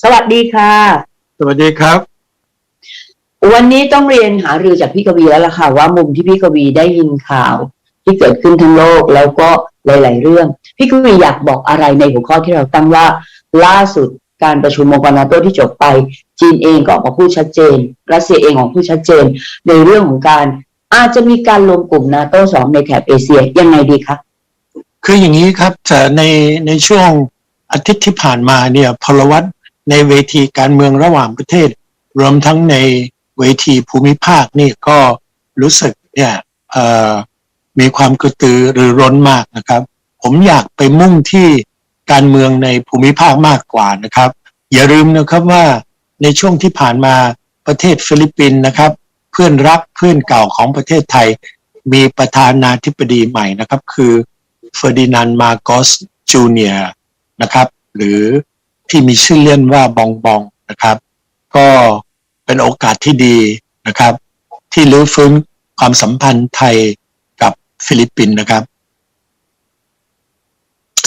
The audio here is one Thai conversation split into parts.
สวัสดีค่ะ สวัสดีครับ วันนี้ต้องเรียนหารือจากพี่กวีแล้วล่ะค่ะ ว่ามุมที่พี่กวีได้ยินข่าว ที่เกิดขึ้นทั้งโลกแล้วก็หลาย ๆ เรื่อง พี่กวีอยากบอกอะไรในหัวข้อที่เราตั้งว่าล่าสุดการประชุมองค์กรนาโตที่จบไป จีนเองก็ออกมาพูดชัดเจน รัสเซียเองออกมาพูดชัดเจน ในเรื่องของการอาจจะมีการรวมกลุ่มนาโตสองในแถบเอเชียยังไงดีคะคืออย่างนี้ครับแต่ในในช่วงอาทิตย์ที่ผ่านมาเนี่ยพลวัต ในเวทีการเมืองระหว่างประเทศ รวมทั้งในเวทีภูมิภาคนี่ก็รู้สึกเนี่ยมีความกระตือรือร้นมากนะครับ ผมอยากไปมุ่งที่การเมืองในภูมิภาคมากกว่านะครับ อย่าลืมนะครับว่าในช่วงที่ผ่านมาประเทศฟิลิปปินส์นะครับ เพื่อนรักเพื่อนเก่าของประเทศไทย มีประธานาธิบดีใหม่นะครับ คือเฟอร์ดินานด์มาโกสจูเนียร์นะครับ หรือ ที่มีชื่อเล่นว่าบองบองนะครับ ก็เป็นโอกาสที่ดีนะครับ ที่รื้อฟื้นความสัมพันธ์ไทยกับฟิลิปปินส์นะครับ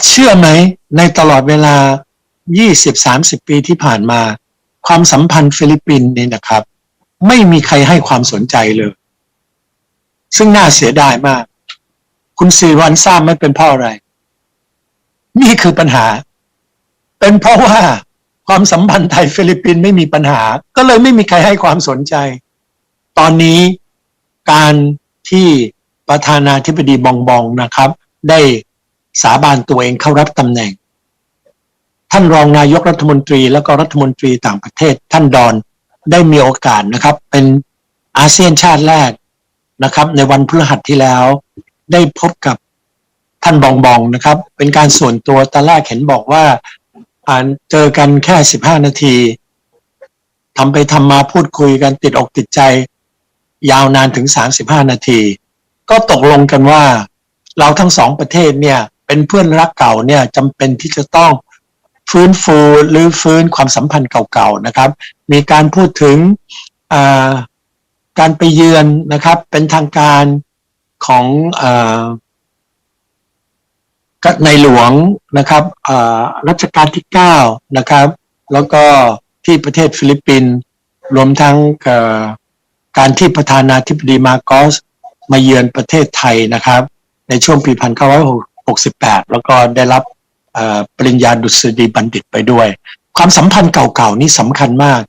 เชื่อไหมในตลอดเวลา 20-30 ปีที่ผ่านมา ความสัมพันธ์ฟิลิปปินส์นี่นะครับ ไม่มีใครให้ความสนใจเลย ซึ่งน่าเสียดายมาก คุณสีวันทราบไหม่เป็นเพราะอะไร นี่คือปัญหา เป็นเพราะว่าความสัมพันธ์ไทยฟิลิปปินส์ไม่มีปัญหา ก็เลยไม่มีใครให้ความสนใจ ตอนนี้การที่ประธานาธิบดีบองบองนะครับ ได้สาบานตัวเองเข้ารับตำแหน่ง ท่านรองนายกรัฐมนตรีแล้วก็รัฐมนตรีต่างประเทศ ท่านดอนได้มีโอกาสนะครับ เป็นอาเซียนชาติแรกนะครับ ในวันพฤหัสที่แล้ว ได้พบกับท่านบองบองนะครับ เป็นการส่วนตัวตอนแรกเห็นบอกว่า อ่านเจอกันแค่สิบห้านาทีทำไปทำมาพูดคุยกันติดอกติดใจ ยาวนานถึงสามสิบห้านาที ก็ตกลงกันว่า เราทั้งสองประเทศเนี่ย เป็นเพื่อนรักเก่าเนี่ยจำเป็นที่จะต้องฟื้นฟูหรือฟื้นความสัมพันธ์เก่าๆนะครับ มีการพูดถึงการไปเยือนนะครับ เป็นทางการของอ ในหลวงนะครับรัชกาลที่ 9 นะครับ แล้วก็ที่ประเทศฟิลิปปินส์รวมทั้งการที่ประธานาธิบดีมาโกสมาเยือนประเทศไทยนะครับ ในช่วงปี 1968 แล้วก็ได้รับปริญญาดุษฎีบัณฑิตไปด้วย ความสัมพันธ์เก่าๆ นี่สำคัญมาก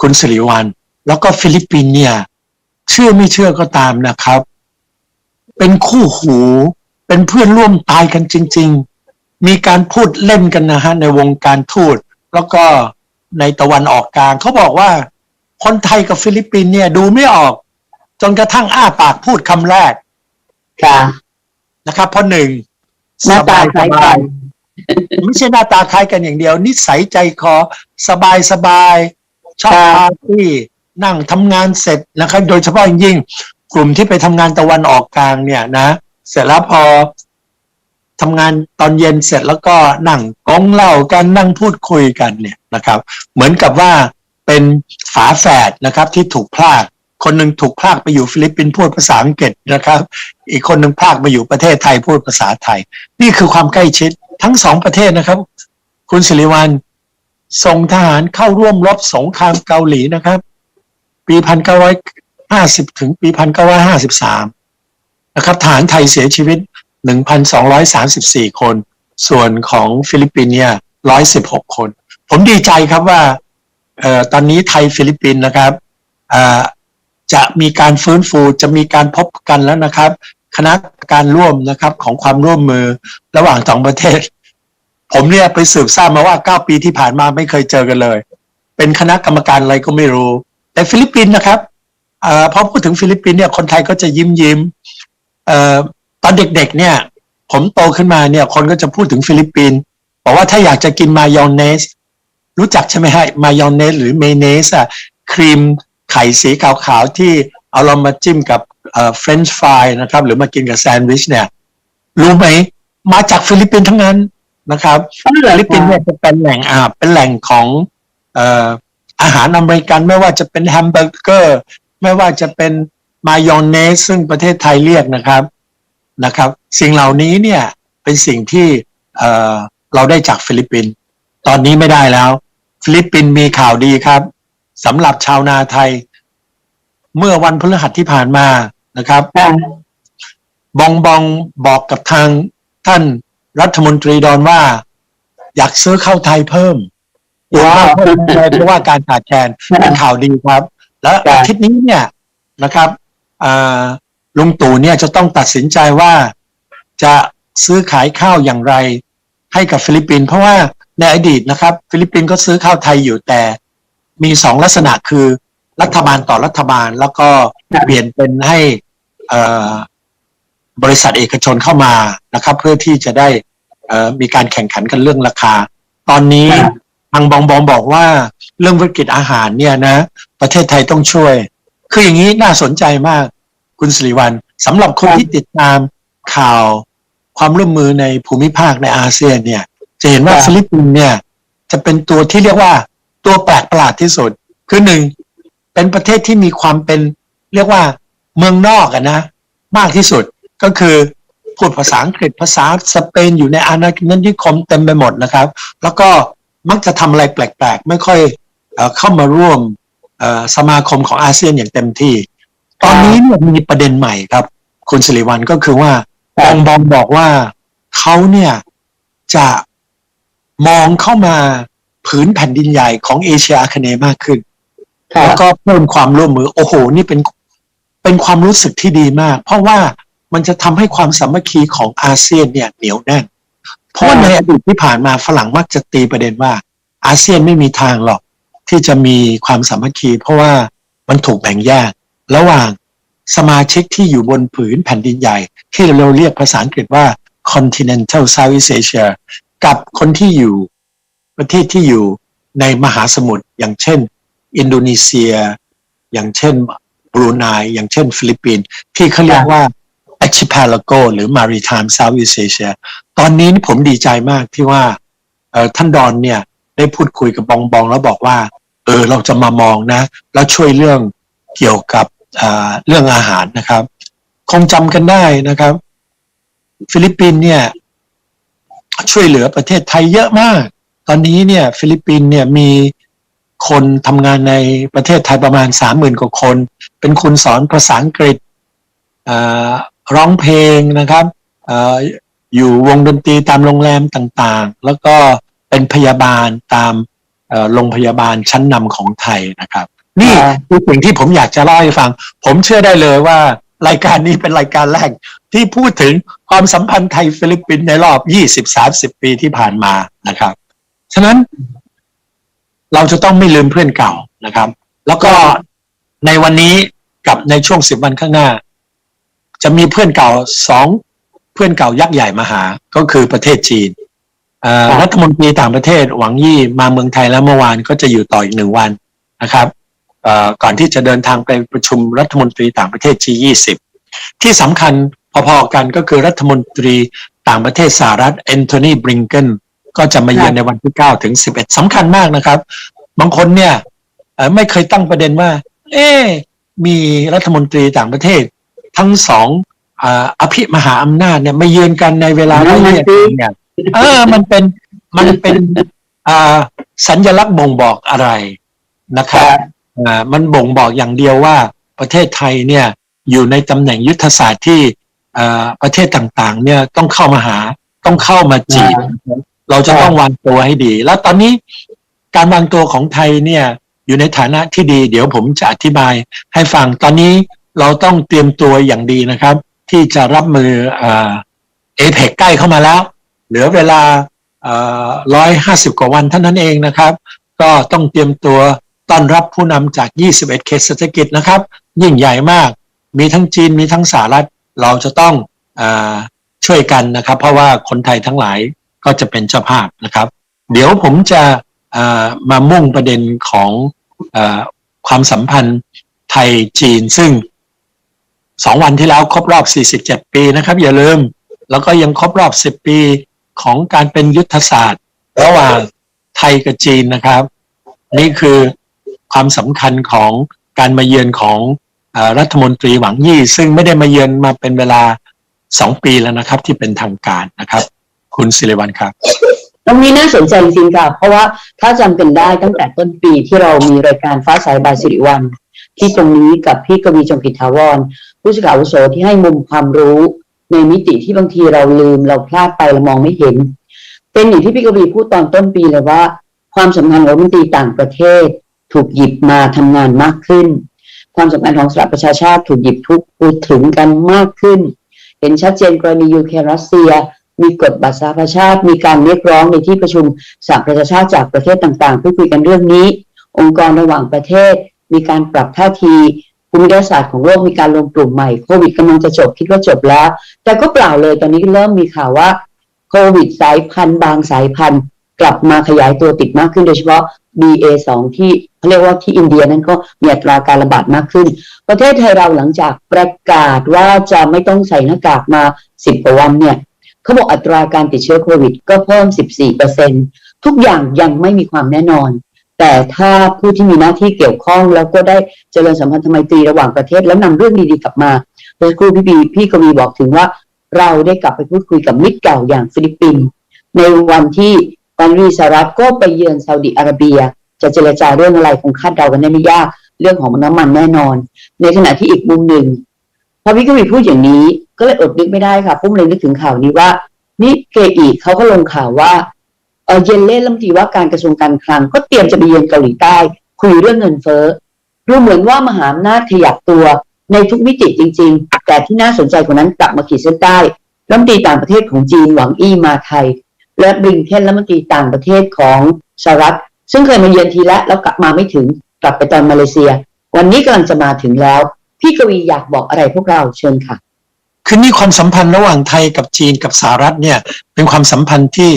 คุณสิริวัลแล้วก็ฟิลิปปินส์เนี่ยเชื่อไม่เชื่อก็ตามนะครับ เป็นคู่หู เป็นเพื่อนร่วมตายกันจริง ๆ มีการพูดเล่นกันนะฮะในวงการทูต แล้วก็ในตะวันออกกลางเขาบอกว่า คนไทยกับฟิลิปปินส์เนี่ยดูไม่ออก จนกระทั่งอ้าปากพูดคำแรก ค่ะ นะครับเพราะหนึ่งหน้าตาคล้ายกันไม่ใช่หน้าตาคล้ายกันอย่างเดียว นิสัยใจคอ สบายสบายชอบครับปาร์ตี้นั่งทำงานเสร็จนะครับ โดยเฉพาะอย่างยิ่ง กลุ่มที่ไปทำงานตะวันออกกลางเนี่ยนะ เสร็จแล้วพอทำงานตอนเย็นเสร็จแล้วก็นั่งกองเหล้ากันนั่งพูดคุยกันเนี่ยนะครับ เหมือนกับว่าเป็นฝาแฝดนะครับที่ถูกพลากคนหนึ่งถูกพลากไปอยู่ฟิลิปปินส์พูดภาษาอังกฤษนะครับ อีกคนหนึ่งพลากมาอยู่ประเทศไทยพูดภาษาไทย นี่คือความใกล้ชิดทั้งสองประเทศนะครับ คุณสิริวัลส่งทหารเข้าร่วมรบสงครามเกาหลีนะครับ ปีพันเก้าร้อยห้าสิบถึงปีพั นะครับทหารไทยเสียชีวิตหนึ่งพันสองร้อยสามสิบสี่คน ส่วนของฟิลิปปินส์เนี่ยร้อยสิบหกคน ผมดีใจครับว่าออตอนนี้ไทยฟิลิปปินส์นะครับจะมีการฟื้นฟูจะมีการพบกันแล้วนะครับ คณะการร่วมนะครับของความร่วมมือระหว่างสองประเทศ ผมเนี่ยไปสืบทราบมาว่าเก้าปีที่ผ่านมาไม่เคยเจอกันเลย เป็นคณะกรรมการอะไรก็ไม่รู้ แต่ฟิลิปปินส์นะครับอพอพูดถึงฟิลิปปินส์เนี่ยคนไทยก็จะยิ้มยิ้ม เอ่อตอนเด็กๆเนี่ย ผมโตขึ้นมาเนี่ย คนก็จะพูดถึงฟิลิปปินส์บอกว่าถ้าอยากจะกินมายองเนส รู้จักใช่ไหมฮะมายองเนสหรือเมเนสอะครีมไข่สีขาวๆที่เอาเรามาจิ้มกับเอ่อเฟรนช์ฟรายนะครับ หรือมากินกับแซนด์วิชเนี่ย รู้ไหม มาจากฟิลิปปินส์ทั้งนั้นนะครับฟิลิปปินส์เนี่ยจะเป็นแหล่งอ่าเป็นแหล่งของเอ่ออาหารอเมริกันไม่ว่าจะเป็นแฮมเบอร์เกอร์ ไม่ว่าจะเป็น มายองเนสซึ่งประเทศไทยเรียกนะครับนะครับ สิ่งเหล่านี้เนี่ยเป็นสิ่งที่เอ่อเราได้จากฟิลิปปินส์ตอนนี้ไม่ได้แล้ว ฟิลิปปินส์มีข่าวดีครับสำหรับชาวนาไทย เมื่อวันพฤหัสที่ผ่านมานะครับค่ะบองบองบอกกับทางท่านรัฐมนตรีดอนว่า อยากซื้อข้าวไทยเพิ่มอยากได้เพิ่มเลยเพราะว่าการขาดแคลนเป็นข่าวดีครับ แล้วครับอาทิตย์นี้เนี่ยนะครับอ่า ลุงตู่เนี่ยจะต้องตัดสินใจว่าจะซื้อขายข้าวอย่างไร ให้กับฟิลิปปินส์เพราะว่าในอดีตนะครับ ฟิลิปปินส์ก็ซื้อข้าวไทยอยู่แต่มีสองลักษณะคือรัฐบาลต่อรัฐบาลแล้วก็เปลี่ยนเป็นให้อ่อบริษัทเอกชนเข้ามานะครับ เพื่อที่จะได้อ่อมีการแข่งขันกันเรื่องราคา ตอนนี้ทางบองบองบอกว่าเรื่องวิกฤตอาหารเนี่ยนะ ประเทศไทยต้องช่วย คืออย่างนี้น่าสนใจมาก คุณสิริวัลสำหรับคนครับที่ติดตามข่าวความร่วมมือในภูมิภาคในอาเซียนเนี่ย จะเห็นว่าครับฟิลิปปินส์เนี่ย จะเป็นตัวที่เรียกว่าตัวแปลกประหลาดที่สุด คือหนึ่งเป็นประเทศที่มีความเป็นเรียกว่าเมืองนอกอะนะ มากที่สุดก็คือพูดภาษาอังกฤษภาษาสเปนอยู่ในอาณานิคมเต็มไปหมดนะครับ แล้วก็มักจะทำอะไรแปลก ๆ ไม่ค่อยเอ่อเข้ามาร่วมเอ่อ สมาคมของอาเซียนอย่างเต็มที่ ตอนนี้เนี่ยมีประเด็นใหม่ครับ คุณสิริวัลก็คือว่าครับบองบองบอกว่าเขาเนี่ยจะมองเข้ามาผืนแผ่นดินใหญ่ของเอเชียอาคเนย์มากขึ้นค่ะแล้วก็เพิ่มความร่วมมือ โอ้โห นี่เป็นเป็นความรู้สึกที่ดีมาก เพราะว่ามันจะทำให้ความสามัคคีของอาเซียนเนี่ยเหนียวแน่น เพราะว่าในอดีตที่ผ่านมาฝรั่งมักจะตีประเด็นว่า อาเซียนไม่มีทางหรอก ที่จะมีความสามัคคี เพราะว่ามันถูกแบ่งแยก ระหว่างสมาชิกที่อยู่บนผืนแผ่นดินใหญ่ ที่เราเรียกภาษาอังกฤษว่า continental Southeast Asia กับคนที่อยู่ประเทศที่อยู่ในมหาสมุทรอย่างเช่น อินโดนีเซีย อย่างเช่นบรูไนอย่างเช่น ฟิลิปปินส์ที่เขาเรียกว่า archipelago หรือ maritime Southeast Asia ตอนนี้ผมดีใจมากที่ว่าท่านดอนเนี่ยได้พูดคุยกับบองบองแล้วบอกว่า เออเราจะมามองนะ แล้วช่วยเรื่องเกี่ยวกับเรื่องอาหารนะครับ คงจำกันได้นะครับ ฟิลิปปินเนี่ย ช่วยเหลือประเทศไทยเยอะมาก ตอนนี้เนี่ย ฟิลิปปินเนี่ยมีคนทำงานในประเทศไทยประมาณสามหมื่นกว่าคน เป็นคนสอนภาษาอังกฤษร้องเพลงนะครับออยู่วงดนตรีตามโรงแรมต่างๆ แล้วก็เป็นพยาบาลตาม โรงพยาบาลชั้นนำของไทยนะครับ นี่อ่าคือสิ่งที่ผมอยากจะเล่าให้ฟัง ผมเชื่อได้เลยว่ารายการนี้เป็นรายการแรก ที่พูดถึงความสัมพันธ์ไทยฟิลิปปินส์ในรอบ 20-30 ปีที่ผ่านมานะครับ ฉะนั้น เราจะต้องไม่ลืมเพื่อนเก่านะครับ แล้วก็ในวันนี้กับในช่วงสิบวันข้างหน้า จะมีเพื่อนเก่าสองเพื่อนเก่ายักษ์ใหญ่มาหา ก็คือประเทศจีนเอ่อค รับรัฐมนตรีต่างประเทศหวังยี่มาเมืองไทยแล้วเมื่อวานก็จะอยู่ต่ออีกหนึ่งวันนะครับเอ่อก่อนที่จะเดินทางไปประชุมรัฐมนตรีต่างประเทศ G20 ที่สำคัญพอๆกันก็คือรัฐมนตรีต่างประเทศสหรัฐแอนโทนีบริงเกนก็จะมาเยือนในวันที่ 9 ถึง 11 สำคัญมากนะครับ บางคนเนี่ยเอ่อไม่เคยตั้งประเด็นว่า เอ๊ะมีรัฐมนตรีต่างประเทศ ทั้งสองอ่าอภิมหาอำนาจเนี่ยมาเยือนกันในเวลานั่นไล่น่ะเลี่ยสิกันเนี่ย เออ มันเป็นมันเป็นอ่าสัญลักษณ์บ่งบอกอะไรนะครับอ่ามันบ่งบอกอย่างเดียวว่าประเทศไทยเนี่ยอยู่ในตำแหน่งยุทธศาสตร์ที่อ่าประเทศต่างๆ เนี่ยต้องเข้ามาหาต้องเข้ามาจีบเราจะต้องวางตัวให้ดี แล้วตอนนี้การวางตัวของไทยเนี่ยอยู่ในฐานะที่ดี เดี๋ยวผมจะอธิบายให้ฟังตอนนี้เราต้องเตรียมตัวอย่างดีนะครับ ที่จะรับมือเอเ c ใกล้เข้ามาแล้ว เหลือเวลาร้อยห้าสิบกว่าวันเท่านั้นเองนะครับ ก็ต้องเตรียมตัวต้อนรับผู้นำจาก 21 เขตเศรษฐกิจนะครับ ยิ่งใหญ่มาก มีทั้งจีนมีทั้งสหรัฐ เราจะต้องอช่วยกันนะครับ เพราะว่าคนไทยทั้งหลายก็จะเป็นเจ้าภาพนะครับ เดี๋ยวผมจะมามุ่งประเด็นของอความสัมพันธ์ไทยจีนซึ่งสองวันที่แล้วครบรอบ 47 ปีนะครับ อย่าลืม แล้วก็ยังครบรอบ 10 ปี ของการเป็นยุทธศาสตร์ ระหว่างไทยกับจีนนะครับ นี่คือความสำคัญของการมาเยือนของอรัฐมนตรีหวังยี่ ซึ่งไม่ได้มาเยือนมาเป็นเวลาสองปีแล้วนะครับ ที่เป็นทางการนะครับ คุณศิริวัลครับตรงนี้น่าสนใจจริงๆค่ะ เพราะว่าถ้าจำกันได้ตั้งแต่ต้นปีที่เรามีรายการฟ้าสายบายสิริวันที่ตรงนี้กับพี่กวีจงกิจถาวร ผู้สื่อข่าวอุโสที่ให้มุมความรู้ ในมิติที่บางทีเราลืมเราพลาดไปเรามองไม่เห็น เป็นอย่างที่พี่กวีพูดตอนต้นปีเลยว่า ความสำคัญของรัฐมนตรีต่างประเทศ ถูกหยิบมาทำงานมากขึ้น ความสำคัญของสหประชาชาติถูกหยิบทุกพูดถึงกันมากขึ้น เห็นชัดเจนกรณียูเครนรัสเซีย มีกฎบัตรสหประชาชาติ มีการเรียกร้องในที่ประชุมสหประชาชาติจากประเทศต่างๆเพื่อคุยกันเรื่องนี้ องค์กรระหว่างประเทศ มีการปรับท่าที ภูมิศาสตร์ของโลกมีการรวมกลุ่มใหม่โควิดกำลังจะจบคิดว่าจบแล้ว แต่ก็เปล่าเลยตอนนี้เริ่มมีข่าวว่าโควิดสายพันธุ์บางสายพันธุ์กลับมาขยายตัวติดมากขึ้นโดยเฉพาะ BA2 ที่เขาเรียกว่าที่อินเดียนั้นก็มีอัตราการระบาดมากขึ้น ประเทศไทยเราหลังจากประกาศว่าจะไม่ต้องใส่หน้ากากมา 10กว่าวันเนี่ยเขาบอกอัตราการติดเชื้อโควิดก็เพิ่ม 14%ทุกอย่างยังไม่มีความแน่นอน แต่ถ้าผู้ที่มีหน้าที่เกี่ยวข้อง แล้วก็ได้เจริญสัมพันธไมตรีระหว่างประเทศ แล้วนำเรื่องดีๆกลับมาเมื่อครู่พี่บีพี่กวีบอกถึงว่า เราได้กลับไปพูดคุยกับมิตรเก่าอย่างฟิลิปปินส์ในวันที่ตอนรีสหรัฐก็ไปเยือนซาอุดิอาระเบีย จะเจรจาเรื่องอะไรคงคาดเดากันได้ไม่ยากเรื่องของน้ำมันแน่นอน ในขณะที่อีกมุมหนึ่งพอพี่กวีพูดอย่างนี้ก็เลยอดนึกไม่ได้ค่ะพุ่มเลยนึกถึงข่าวนี้ว่า นี่เกอีเขาก็ลงข่าวว่า เออเยนเล่นรัฐมนตรีว่าการกระทรวงการคลัง ก็เตรียมจะไปเยือนเกาหลีใต้ คุยเรื่องเงินเฟ้อดูเหมือนว่ามหาอำนาจขยับตัวในทุกมิติจริง ๆ แต่ที่น่าสนใจกว่านั้นกลับมาขีดเส้นใต้รัฐมนตรีต่างประเทศของจีนหวังอี้มาไทย และบริงเคนรัฐมนตรีต่างประเทศของสหรัฐ ซึ่งเคยมาเยือนทีล้วแล้วกลับมาไม่ถึงกลับไปตอนมาเลเซีย วันนี้กำลังจะมาถึงแล้ว พี่กวีอยากบอกอะไรพวกเราเชิญค่ะ คือนี่ความสัมพันธ์ระหว่างไทยกับจีนกับสหรัฐเนี่ย เป็นความสัมพันธ์ที่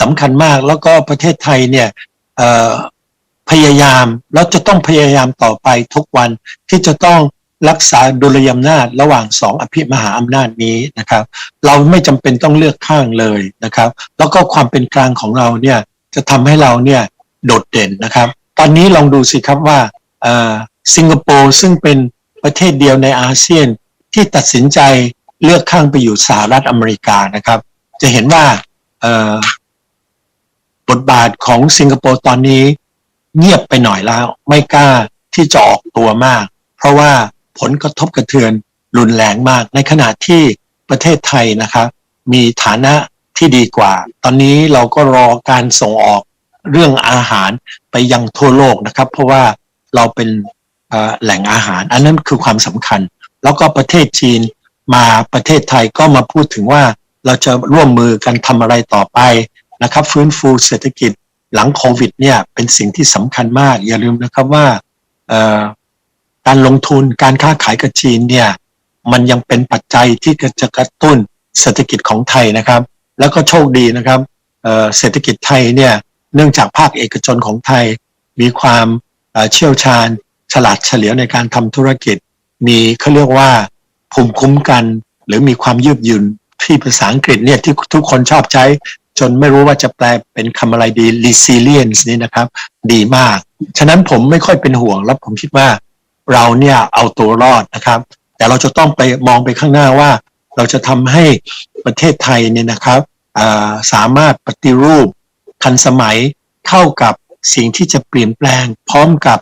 สำคัญมากแล้วก็ประเทศไทยเนี่ยพยายามแล้วจะต้องพยายามต่อไปทุกวันที่จะต้องรักษาดุลยอำนาจระหว่างสองอภิมหาอำนาจนี้นะครับ เราไม่จำเป็นต้องเลือกข้างเลยนะครับ แล้วก็ความเป็นกลางของเราเนี่ยจะทำให้เราเนี่ยโดดเด่นนะครับ ตอนนี้ลองดูสิครับว่าสิงคโปร์ซึ่งเป็นประเทศเดียวในอาเซียนที่ตัดสินใจเลือกข้างไปอยู่สหรัฐอเมริกานะครับ จะเห็นว่า บทบาทของสิงคโปร์ตอนนี้ เงียบไปหน่อยแล้ว ไม่กล้าที่จะออกตัวมาก เพราะว่าผลกระทบกระเทือนรุนแรงมาก ในขณะที่ประเทศไทยนะครับ มีฐานะที่ดีกว่า ตอนนี้เราก็รอการส่งออกเรื่องอาหารไปยังทั่วโลกนะครับ เพราะว่าเราเป็นแหล่งอาหาร อันนั้นคือความสำคัญ แล้วก็ประเทศจีนมาประเทศไทยก็มาพูดถึงว่าเราจะร่วมมือกันทำอะไรต่อไป นะครับฟื้นฟูเศรษฐกิจหลังโควิดเนี่ยเป็นสิ่งที่สำคัญมาก อย่าลืมนะครับว่าการลงทุนการค้าขายกับจีนเนี่ยมันยังเป็นปัจจัยที่จะกระตุ้นเศรษฐกิจของไทยนะครับ แล้วก็โชคดีนะครับเศรษฐกิจไทยเนี่ยเนื่องจากภาคเอกชนของไทย มีความเอ่อเชี่ยวชาญ ฉลาดเฉลียวในการทำธุรกิจ มีเขาเรียกว่าภูมิคุ้มกัน หรือมีความยืดหยุ่นที่ภาษาอังกฤษเนี่ยที่ทุกคนชอบใช้ จนไม่รู้ว่าจะแปลเป็นคำอะไรดี resilience นี่นะครับ ดีมาก ฉะนั้นผมไม่ค่อยเป็นห่วงแล้วผมคิดว่าเราเนี่ยเอาตัวรอดนะครับ แต่เราจะต้องไปมองไปข้างหน้าว่า เราจะทำให้ประเทศไทยเนี่ยนะครับสามารถปฏิรูปทันสมัยเข้ากับสิ่งที่จะเปลี่ยนแปลง พร้อมกับ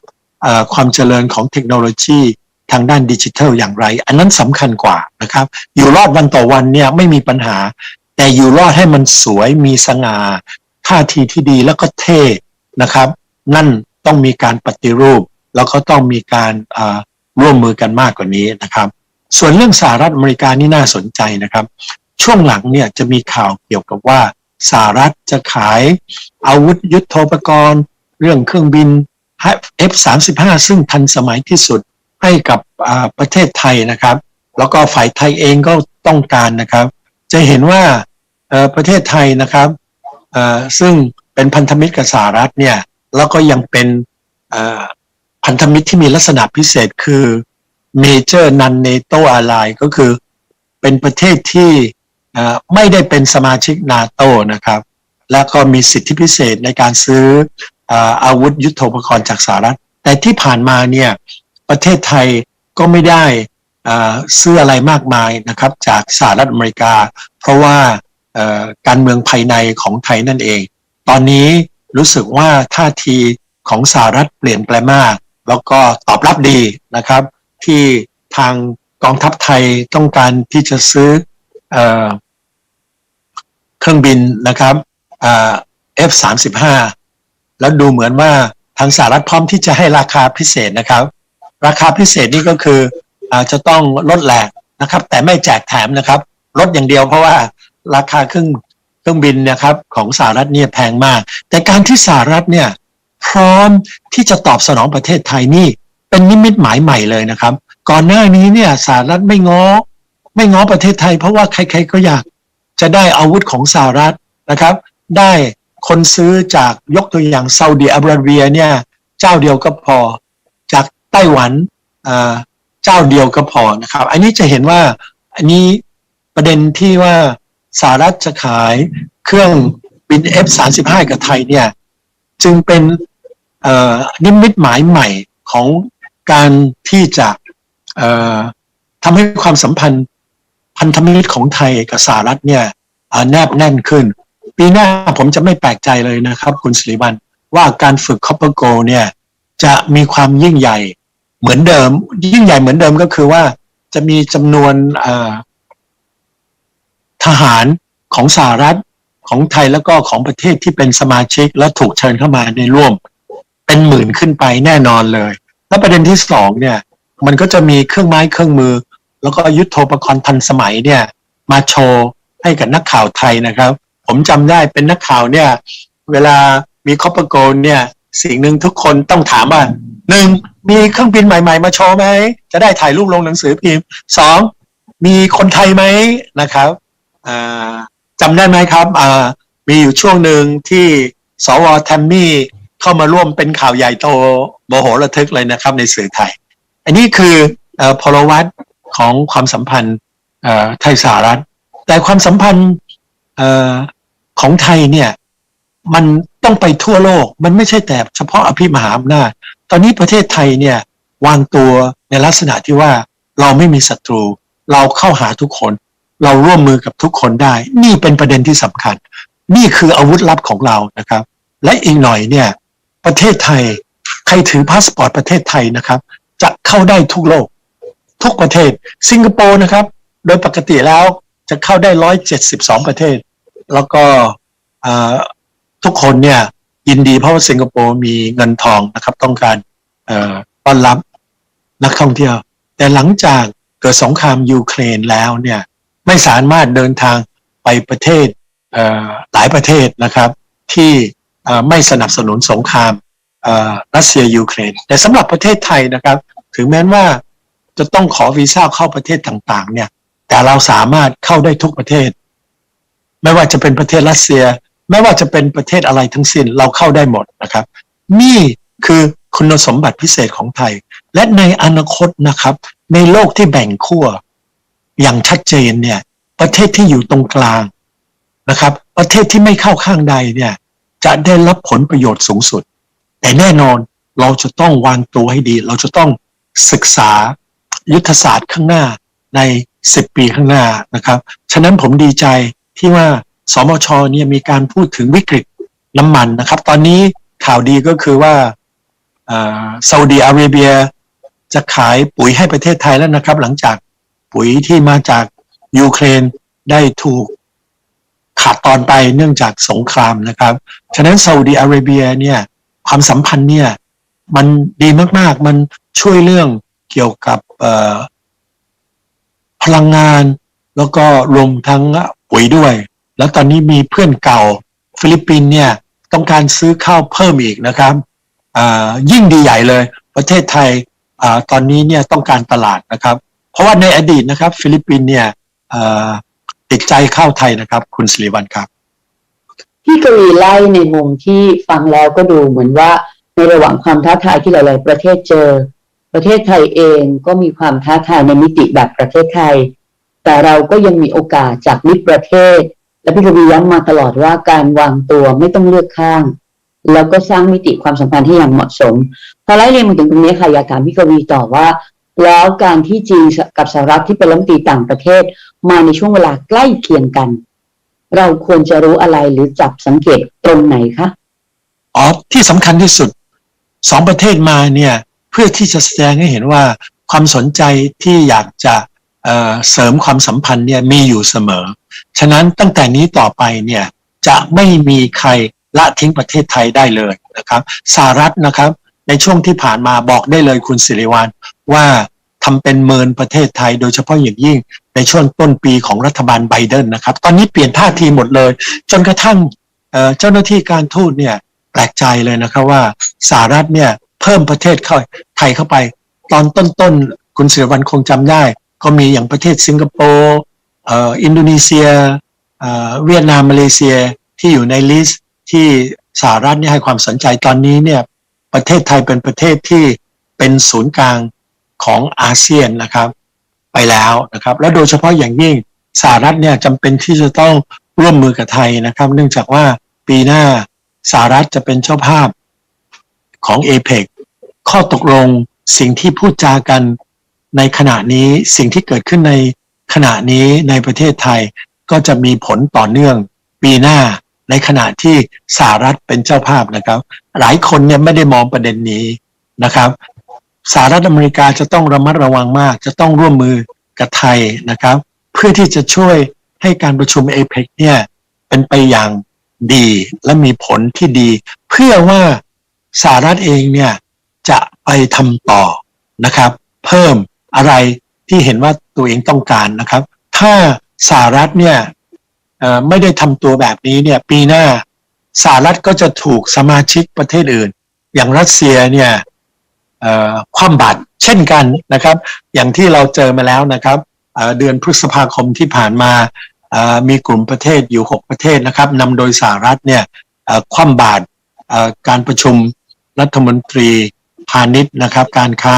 ความเจริญของเทคโนโลยีทางด้านดิจิทัลอย่างไร อันนั้นสำคัญกว่านะครับ อยู่รอดวันต่อวันเนี่ยไม่มีปัญหา แต่อยู่รอดให้มันสวยมีสง่าท่าทีที่ดีแล้วก็เท่นะครับ นั่นต้องมีการปฏิรูป แล้วก็ต้องมีการร่วมมือกันมากกว่านี้นะครับ ส่วนเรื่องสหรัฐอเมริกานี่น่าสนใจนะครับ ช่วงหลังเนี่ยจะมีข่าวเกี่ยวกับว่าสหรัฐจะขายอาวุธยุโทโธปกรณ์ เรื่องเครื่องบิน F-35 ซึ่งทันสมัยที่สุดให้กับประเทศไทยนะครับ แล้วก็ฝ่ายไทยเองก็ต้องการนะครับ จะเห็นว่า ประเทศไทยนะครับซึ่งเป็นพันธมิตรกับสหรัฐเนี่ยแล้วก็ยังเป็นพันธมิตรที่มีลักษณะพิเศษคือ Major Non NATO Ally ก็คือเป็นประเทศที่ไม่ได้เป็นสมาชิกนาโตนะครับ แล้วก็มีสิทธิพิเศษในการซื้อออาวุธยุโทโธปกรณ์จากสหรัฐ แต่ที่ผ่านมาเนี่ยประเทศไทยก็ไม่ได้ซื้ออะไรมากมายนะครับจากสหรัฐอเมริกา เพราะว่า การเมืองภายในของไทยนั่นเอง ตอนนี้รู้สึกว่าท่าทีของสหรัฐเปลี่ยนไปลมาก แล้วก็ตอบรับดีนะครับ ที่ทางกองทัพไทยต้องการที่จะซื้อเอเครื่องบินนะครับเอ่อ F35 แล้วดูเหมือนว่าทางสหรัฐพร้อมที่จะให้ราคาพิเศษนะครับ ราคาพิเศษนี่ก็คืออาจะต้องลดแหลกนะครับ แต่ไม่แจกแถมนะครับ ลดอย่างเดียวเพราะว่า ราคาเครื่องเครื่องบินนะครับของสหรัฐเนี่ยแพงมาก แต่การที่สหรัฐเนี่ยพร้อมที่จะตอบสนองประเทศไทยนี่เป็นนิมิตหมายใหม่เลยนะครับ ก่อนหน้านี้เนี่ยสหรัฐไม่ง้อ ไม่ง้อประเทศไทย เพราะว่าใครๆก็อยากจะได้อาวุธของสหรัฐนะครับ ได้คนซื้อจากยกตัวอย่างซาอุดิอาระเบียเนี่ยเจ้าเดียวก็พอจากไต้หวันอ่าเจ้าเดียวก็พอนะครับ อันนี้จะเห็นว่าอันนี้ประเด็นที่ว่า สหรัฐจะขายเครื่องบิน F35 กับไทยเนี่ย จึงเป็นอนิมิตหมายใหม่ของการที่จะทำให้ความสัมพันธ์พันธมิตรของไทยกับสหรัฐเนี่ยแนบแน่นขึ้น ปีหน้าผมจะไม่แปลกใจเลยนะครับ คุณสิริวัลว่าการฝึกคอปเปอร์โกเนี่ย จะมีความยิ่งใหญ่เหมือนเดิม ยิ่งใหญ่เหมือนเดิมก็คือว่าจะมีจำนวนอ ทหารของสหรัฐของไทยแล้วก็ของประเทศที่เป็นสมาชิกและถูกเชิญเข้ามาในร่วม เป็นหมื่นขึ้นไปแน่นอนเลย และประเด็นที่สองเนี่ย มันก็จะมีเครื่องไม้เครื่องมือ แล้วก็ยุทโธปกรณ์ทันสมัยเนี่ย มาโชว์ให้กับนักข่าวไทยนะครับ ผมจำได้เป็นนักข่าวเนี่ย เวลามีคอปเปอร์โกลเนี่ย สิ่งหนึ่งทุกคนต้องถามว่าหนึ่งมีเครื่องบินใหม่ ๆ มาโชว์ไหมจะได้ถ่ายรูปลงหนังสือพิมพ์สองมีคนไทยไหมนะครับ จำได้ไหมครับมีอยู่ช่วงหนึ่งที่สวแทมมี่เข้ามาร่วมเป็นข่าวใหญ่โตโมโหระทึกเลยนะครับ ในสื่อไทย อันนี้คืออพลวัตของความสัมพันธ์ไทยสหรัฐ แต่ความสัมพันธ์ของไทยเนี่ยมันต้องไปทั่วโลก มันไม่ใช่แต่เฉพาะอภิมหาอำนาจ ตอนนี้ประเทศไทยเนี่ยวางตัวในลักษณะที่ว่าเราไม่มีศัตรู เราเข้าหาทุกคน เราร่วมมือกับทุกคนได้ นี่เป็นประเด็นที่สำคัญ นี่คืออาวุธลับของเรานะครับ และอีกหน่อยเนี่ย ประเทศไทย ใครถือพาสปอร์ตประเทศไทยนะครับ จะเข้าได้ทุกโลก ทุกประเทศ สิงคโปร์นะครับ โดยปกติแล้วจะเข้าได้ร้อยเจ็ดสิบสองประเทศ แล้วก็ทุกคนเนี่ยยินดีเพราะว่าสิงคโปร์มีเงินทองนะครับ ต้องการต้อนรับนักท่องเที่ยว แต่หลังจากเกิดสงครามยูเครนแล้วเนี่ย ไม่สามารถเดินทางไปประเทศเหลายประเทศนะครับ ที่ไม่สนับสนุนสงครามรัสเซียยูเครน แต่สำหรับประเทศไทยนะครับ ถึงแม้ว่าจะต้องขอวีซ่าเข้าประเทศต่างๆ เนี่ย แต่เราสามารถเข้าได้ทุกประเทศ ไม่ว่าจะเป็นประเทศรัสเซีย ไม่ว่าจะเป็นประเทศอะไรทั้งสิ้นเราเข้าได้หมดนะครับ นี่คือคุณสมบัติพิเศษของไทย และในอนาคตนะครับ ในโลกที่แบ่งขั้ว อย่างชัดเจนเนี่ย ประเทศที่อยู่ตรงกลางนะครับ ประเทศที่ไม่เข้าข้างใดเนี่ย จะได้รับผลประโยชน์สูงสุด แต่แน่นอนเราจะต้องวางตัวให้ดี เราจะต้องศึกษายุทธศาสตร์ข้างหน้าใน 10 ปีข้างหน้านะครับ ฉะนั้นผมดีใจที่ว่าสมชเนี่ยมีการพูดถึงวิกฤตน้ำมันนะครับ ตอนนี้ข่าวดีก็คือว่าซาอุดีอาระเบียจะขายปุ๋ยให้ประเทศไทยแล้วนะครับ หลังจาก ปุ๋ยที่มาจากยูเครนได้ถูกขาดตอนไปเนื่องจากสงครามนะครับ ฉะนั้นซาอุดีอาระเบียเนี่ยความสัมพันธ์เนี่ยมันดีมากๆ มันช่วยเรื่องเกี่ยวกับพลังงาน แล้วก็รวมทั้งปุ๋ยด้วย แล้วตอนนี้มีเพื่อนเก่า ฟิลิปปินเนี่ยต้องการซื้อข้าวเพิ่มอีกนะครับอ่ายิ่งดีใหญ่เลย ประเทศไทยอ่าตอนนี้เนี่ยต้องการตลาดนะครับ เพราะว่าในอดีตนะครับ ฟิลิปปินส์เนี่ยติดใจเข้าไทยนะครับ คุณสิริวัลครับพี่กวีไล่ในมุมที่ฟังแล้วก็ดูเหมือนว่าในระหว่างความท้าทายที่หลาย ๆ ประเทศเจอ ประเทศไทยเองก็มีความท้าทายในมิติแบบประเทศไทย แต่เราก็ยังมีโอกาสจากมิตรประเทศ และพี่กวีย้ำมาตลอดว่าการวางตัวไม่ต้องเลือกข้าง แล้วก็สร้างมิติความสัมพันธ์ที่อย่างเหมาะสม พอไล่เรียงมาถึงตรงนี้ค่ะอยากถามพี่กวีต่อว่า แล้วการที่จีนกับสหรัฐที่เป็นรัฐมนตรีต่างประเทศ มาในช่วงเวลาใกล้เคียงกัน เราควรจะรู้อะไรหรือจับสังเกตตรงไหนคะอ๋อที่สำคัญที่สุดสองประเทศมาเนี่ยเพื่อที่จะแสดงให้เห็นว่าความสนใจที่อยากจะเเสริมความสัมพันธ์เนี่ยมีอยู่เสมอ ฉะนั้นตั้งแต่นี้ต่อไปเนี่ยจะไม่มีใครละทิ้งประเทศไทยได้เลยนะครับสหรัฐนะครับ ในช่วงที่ผ่านมาบอกได้เลยคุณสิริวัล ว่าทำเป็นเมินประเทศไทย โดยเฉพาะอย่างยิ่งในช่วงต้นปีของรัฐบาลไบเดนนะครับ ตอนนี้เปลี่ยนท่าทีหมดเลย จนกระทั่งเจ้าหน้าที่การทูตเนี่ยแปลกใจเลยนะครับว่าสหรัฐเนี่ยเพิ่มประเทศเข้าไทยเข้าไป ตอนต้นๆคุณเสือวันคงจำได้ ก็มีอย่างประเทศสิงคโปร์อินโดนีเซียเอ่อเวียดนามมาเลเซียที่อยู่ในลิสต์ที่สหรัฐเนี่ยให้ความสนใจตอนนี้เนี่ยประเทศไทยเป็นประเทศที่เป็นศูนย์กลาง ของอาเซียนนะครับ ไปแล้วนะครับ และโดยเฉพาะอย่างยิ่งสหรัฐเนี่ยจำเป็นที่จะต้องร่วมมือกับไทยนะครับ เนื่องจากว่าปีหน้าสหรัฐจะเป็นเจ้าภาพของเอเ c ข้อตกลงสิ่งที่พูดจากันในขณะนี้สิ่งที่เกิดขึ้นในขณะนี้ในประเทศไทยก็จะมีผลต่อเนื่องปีหน้าในขณะที่สหรัฐเป็นเจ้าภาพนะครับ หลายคนเนี่ยไม่ได้มองประเด็นนี้นะครับ สหรัฐอเมริกาจะต้องระมัดระวังมาก จะต้องร่วมมือกับไทยนะครับ เพื่อที่จะช่วยให้การประชุมเอเ c เนี่ยเป็นไปอย่างดีและมีผลที่ดี เพื่อว่าสหรัฐเองเนี่ยจะไปทำต่อนะครับ เพิ่มอะไรที่เห็นว่าตัวเองต้องการนะครับ ถ้าสหรัฐเนี่ยไม่ได้ทำตัวแบบนี้เนี่ยปีหน้าสหรัฐก็จะถูกสมาชิกประเทศอื่น อย่างรัสเซียเนี่ย คว่ำบาตรเช่นกันนะครับ อย่างที่เราเจอมาแล้วนะครับเดือนพฤษภาคมที่ผ่านมามีกลุ่มประเทศอยู่ 6 ประเทศนะครับนำโดยสหรัฐเนี่ยคว่ำบาตรการประชุมรัฐมนตรีพาณิชย์นะครับ การค้า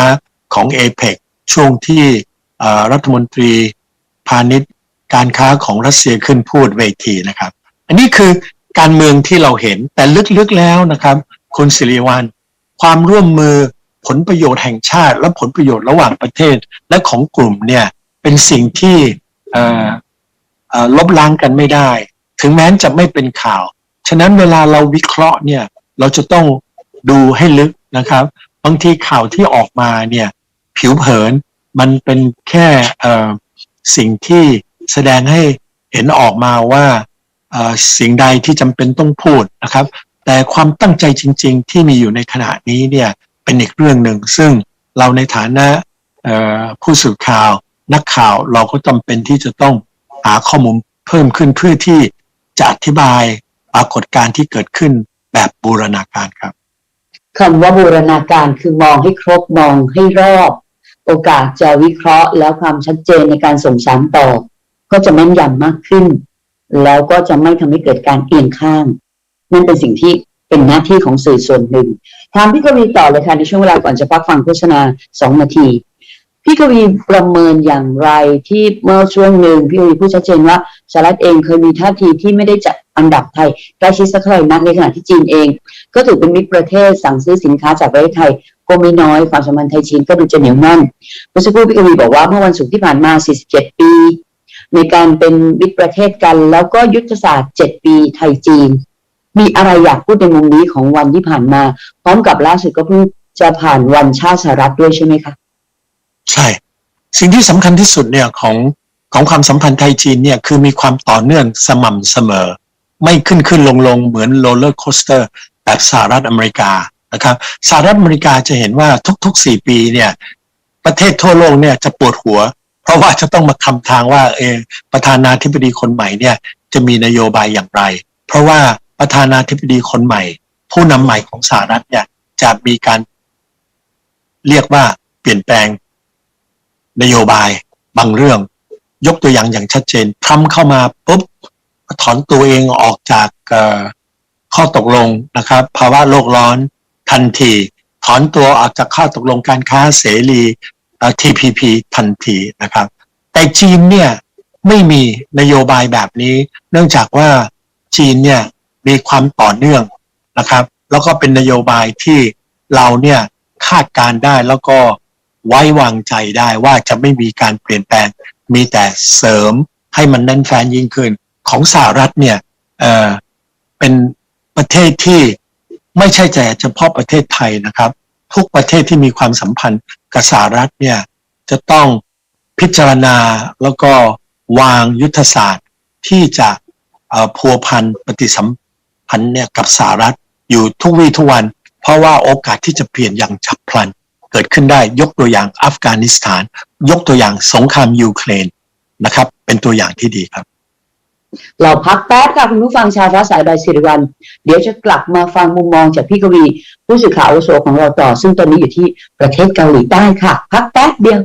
ของเอเ c ช่วงที่รัฐมนตรีพาณิชย์ การค้าของรัสเซียขึ้นพูดเวทีนะครับ อันนี้คือการเมืองที่เราเห็นแต่ลึกๆแล้วนะครับ คุณสิริวัลความร่วมมือ ผลประโยชน์แห่งชาติ และผลประโยชน์ระหว่างประเทศ และของกลุ่มเนี่ยเป็นสิ่งที่ลบล้างกันไม่ได้ ถึงแม้จะไม่เป็นข่าว ฉะนั้นเวลาเราวิเคราะห์เนี่ยเราจะต้องดูให้ลึกนะครับ บางทีข่าวที่ออกมาเนี่ยผิวเผินมันเป็นแค่สิ่งที่แสดงให้เห็นออกมาว่าสิ่งใดที่จำเป็นต้องพูดนะครับ แต่ความตั้งใจจริง ๆ ที่มีอยู่ในขณะนี้เนี่ย เป็นอีกเรื่องหนึ่ง ซึ่งเราในฐานะผู้สื่อข่าวนักข่าวเราก็จำเป็นที่จะต้องหาข้อมูลเพิ่มขึ้นเพื่อที่จะอธิบายปรากฏการณ์ที่เกิดขึ้นแบบบูรณาการครับคำว่าบูรณาการคือมองให้ครบมองให้รอบ โอกาสจะวิเคราะห์ แล้วความชัดเจนในการส่งสารต่อ ก็จะแม่นยำมากขึ้น แล้วก็จะไม่ทำให้เกิดการเอียงข้างนั่นเป็นสิ่งที่ เป็นหน้าที่ของสื่อส่วนหนึ่งถามพี่กวีต่อเลยค่ะในช่วงเวลาก่อนจะพักฟังโฆษณาสองนาที พี่กวีประเมินอย่างไรที่เมื่อช่วงหนึ่งพี่กวีพูดชัดเจนว่าสหรัฐเองเคยมีท่าทีที่ไม่ได้จัดอันดับไทยใกล้ชิดสักเท่าไหร่นักในขณะที่จีนเอง ก็ถือเป็นมิตรประเทศสั่งซื้อสินค้าจากประเทศไทยก็ไม่น้อยความสัมพันธ์ไทยจีนก็ดูจะเหนียวแน่นเมื่อสักครู่พี่กวีบอกว่าเมื่อวันศุกร์ที่ผ่านมา 47 ปี ในการเป็นมิตรประเทศกัน แล้วก็ยุทธศาสตร์ 7 ปีไทยจีน มีอะไรอยากพูดในมุมนี้ของวันที่ผ่านมา พร้อมกับล่าสุดก็เพิ่งจะผ่านวันชาติสหรัฐด้วยใช่ไหมคะใช่ สิ่งที่สำคัญที่สุดเนี่ยของของความสัมพันธ์ไทยจีนเนี่ยคือมีความต่อเนื่องสม่ำเสมอ ไม่ขึ้นขึ้นลงลงเหมือนโรลเลอร์โคสเตอร์แบบสหรัฐอเมริกานะครับสหรัฐอเมริกาจะเห็นว่าทุกๆสี่ปีเนี่ยประเทศทั่วโลกเนี่ยจะปวดหัว เพราะว่าจะต้องมาคำทางว่าเออประธานาธิบดีคนใหม่เนี่ยจะมีนโยบายอย่างไร เพราะว่าประธานาธิบดีคนใหม่ ผู้นำใหม่ของสหรัฐเนี่ยจะมีการเรียกว่าเปลี่ยนแปลง นโยบายบางเรื่อง ยกตัวอย่างอย่างชัดเจนทรัมป์เข้ามาปุ๊บถอนตัวเองออกจากข้อตกลงนะครับ ภาวะโลกร้อนทันที ถอนตัวออกจากข้อตกลงการค้าเสรีเออ TPP ทันทีนะครับ แต่จีนเนี่ยไม่มีนโยบายแบบนี้ เนื่องจากว่าจีนเนี่ย มีความต่อเนื่องนะครับ แล้วก็เป็นนโยบายที่เราเนี่ยคาดการได้แล้วก็ไว้วางใจได้ว่าจะไม่มีการเปลี่ยนแปลง มีแต่เสริมให้มันแน่นแฟนยิ่งขึ้น ของสหรัฐเนี่ยเอ่อเป็นประเทศที่ไม่ใช่แต่เฉพาะประเทศไทยนะครับ ทุกประเทศที่มีความสัมพันธ์กับสหรัฐเนี่ยจะต้องพิจารณาแล้วก็วางยุทธศาสตร์ที่จะอ่อพัวพันปฏิสัม พันธ์เนี่ยกับสหรัฐอยู่ทุกวี่ทุกวัน เพราะว่าโอกาสที่จะเปลี่ยนอย่างฉับพลัน เกิดขึ้นได้ยกตัวอย่างอัฟกานิสถาน ยกตัวอย่างสงครามยูเครนนะครับ เป็นตัวอย่างที่ดีครับ เราพักแป๊บค่ะคุณผู้ฟังชาวฟ้าสายใบสิริวัลเดี๋ยวจะกลับมาฟังมุมมองจากพี่กวี ผู้สื่อข่าวอุโสของเราต่อ ซึ่งตอนนี้อยู่ที่ประเทศเกาหลีใต้ค่ะ พักแป๊บเดียว